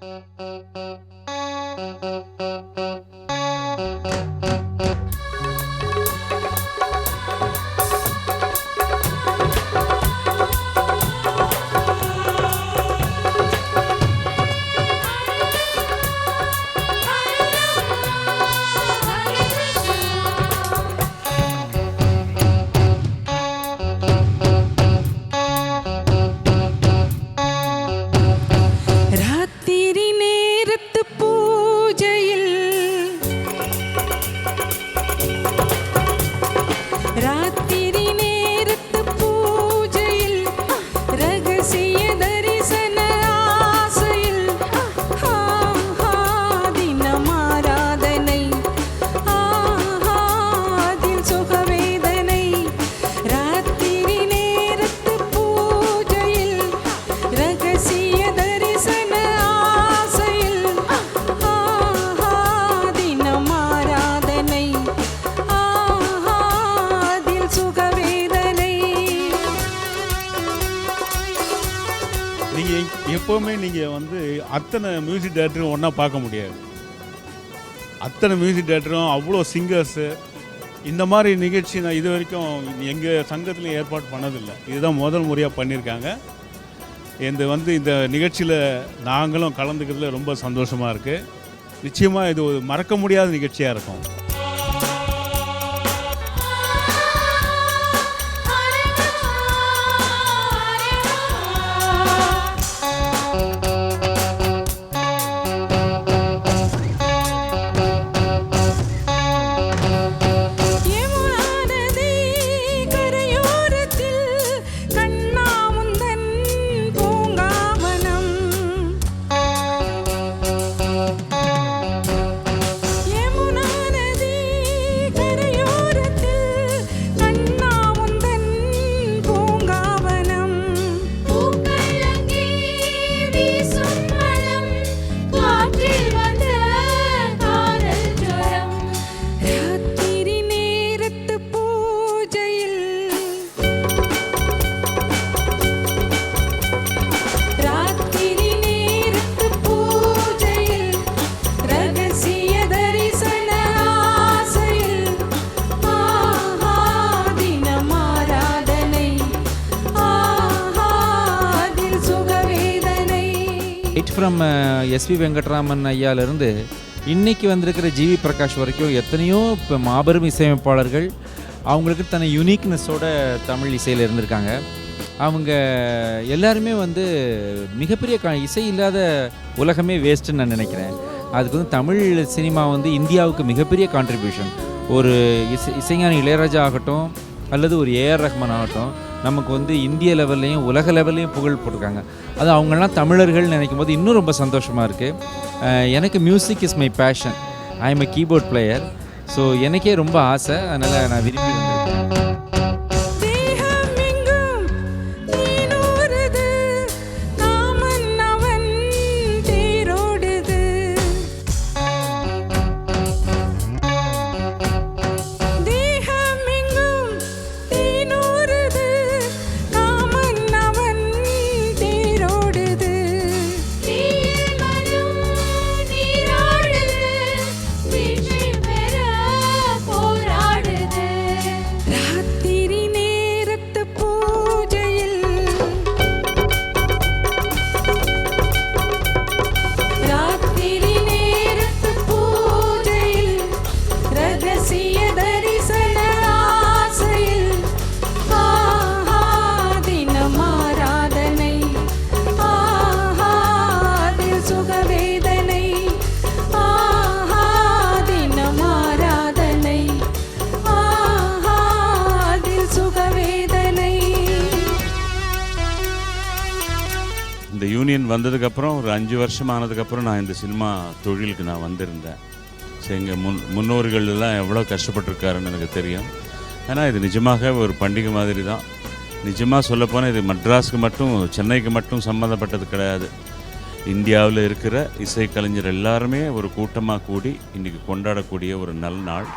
Música எப்போவுமே நீங்கள் வந்து அத்தனை மியூசிக் டேரக்டரும் ஒன்றா பார்க்க முடியாது. அத்தனை மியூசிக் டேரக்டரும் அவ்வளோ சிங்கர்ஸு இந்த மாதிரி நிகழ்ச்சி நான் இது வரைக்கும் எங்கள் சங்கத்துலையும் ஏற்பாடு பண்ணதில்லை. இதுதான் முதல் முறையாக பண்ணியிருக்காங்க. இந்த வந்து இந்த நிகழ்ச்சியில் நாங்களும் கலந்துக்கிறதுல ரொம்ப சந்தோஷமாக இருக்குது நிச்சயமாக இது ஒரு மறக்க முடியாத நிகழ்ச்சியாக இருக்கும். ஃப்ரம் எஸ்வி வெங்கட்ராமன் ஐயாவிலேருந்து இன்னைக்கு வந்திருக்கிற ஜிவி பிரகாஷ் வரைக்கும் எத்தனையோ இப்போ மாபெரும் இசையமைப்பாளர்கள் அவங்களுக்கு தன்னை யூனிக்னஸோட தமிழ் இசையில் இருந்திருக்காங்க. அவங்க எல்லாருமே வந்து மிகப்பெரிய க இசை இல்லாத உலகமே வேஸ்ட்டுன்னு நான் நினைக்கிறேன். அதுக்கு வந்து தமிழ் சினிமா வந்து இந்தியாவுக்கு மிகப்பெரிய கான்ட்ரிபியூஷன் ஒரு இசை இசைஞானி இளையராஜா ஆகட்டும் அல்லது ஒரு ஏஆர் ரஹ்மான் ஆகட்டும் நமக்கு வந்து இந்திய லெவல்லையும் உலக லெவல்லையும் புகழ் போட்டிருக்காங்க. அது அவங்கெல்லாம் தமிழர்கள் நினைக்கும் போது இன்னும் ரொம்ப சந்தோஷமாக இருக்குது எனக்கு music is my passion I am a keyboard player so எனக்கே ரொம்ப ஆசை. அதனால் நான் விரும்பி யூனியன் வந்ததுக்கப்புறம் ஒரு அஞ்சு வருஷம் ஆனதுக்கப்புறம் நான் இந்த சினிமா தொழிலுக்கு நான் வந்திருந்தேன். ஸோ எங்கள் முன் முன்னோர்கள் எல்லாம் எவ்வளோ கஷ்டப்பட்டிருக்காருன்னு எனக்கு தெரியும். ஆனால் இது நிஜமாக ஒரு பண்டிகை மாதிரி தான் நிஜமாக சொல்லப்போனால் இது மட்ராஸுக்கு மட்டும் சென்னைக்கு மட்டும் சம்மந்தப்பட்டது கிடையாது. இந்தியாவில் இருக்கிற இசைக்கலைஞர் எல்லாருமே ஒரு கூட்டமாக கூடி இன்றைக்கி கொண்டாடக்கூடிய ஒரு நல்ல நாள்.